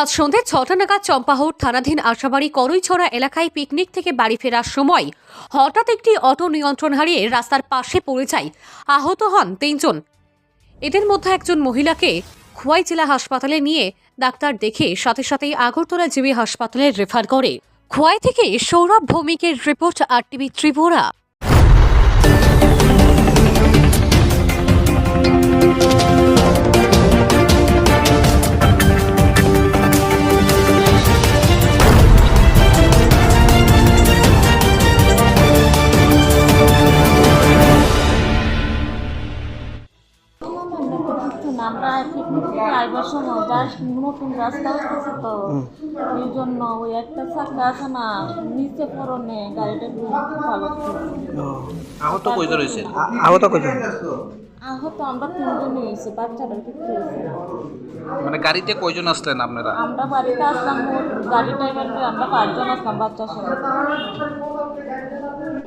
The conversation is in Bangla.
আজ সন্ধে ছটা নাগাদ চম্পাহর থানাধীন আশাবাড়ি করইছড়া এলাকায় পিকনিক থেকে বাড়ি ফেরার সময় হঠাৎ একটি অটো নিয়ন্ত্রণ হারিয়ে রাস্তার পাশে পড়ে যায়। আহত হন তিনজন। এদের মধ্যে একজন মহিলাকে খোয়াই জেলা হাসপাতালে নিয়ে ডাক্তার দেখে সাথে সাথেই আগরতলা জিবি হাসপাতালে রেফার করে। খোয়াই থেকে সৌরভ ভৌমিকের রিপোর্ট আর টিভি ত্রিপুরা। থেকে আইবার সময় জাস্ট নতুন রাস্তা হচ্ছে তো এই জন্য ওই একটা চাকা আছে না নিচে পড়নে গাড়িটা ভালো আহত কয়জন হয়েছে আহত কজন? আহত আমরা তিনজন হয়েছে বাচ্চাটার কিছু হয়েছে। মানে গাড়িতে কয়জন আসলেন আপনারা? আমরা বাড়িতে আসলাম মোট গাড়ি ড্রাইভার আমরা পাঁচজন আসলাম বাচ্চার সাথে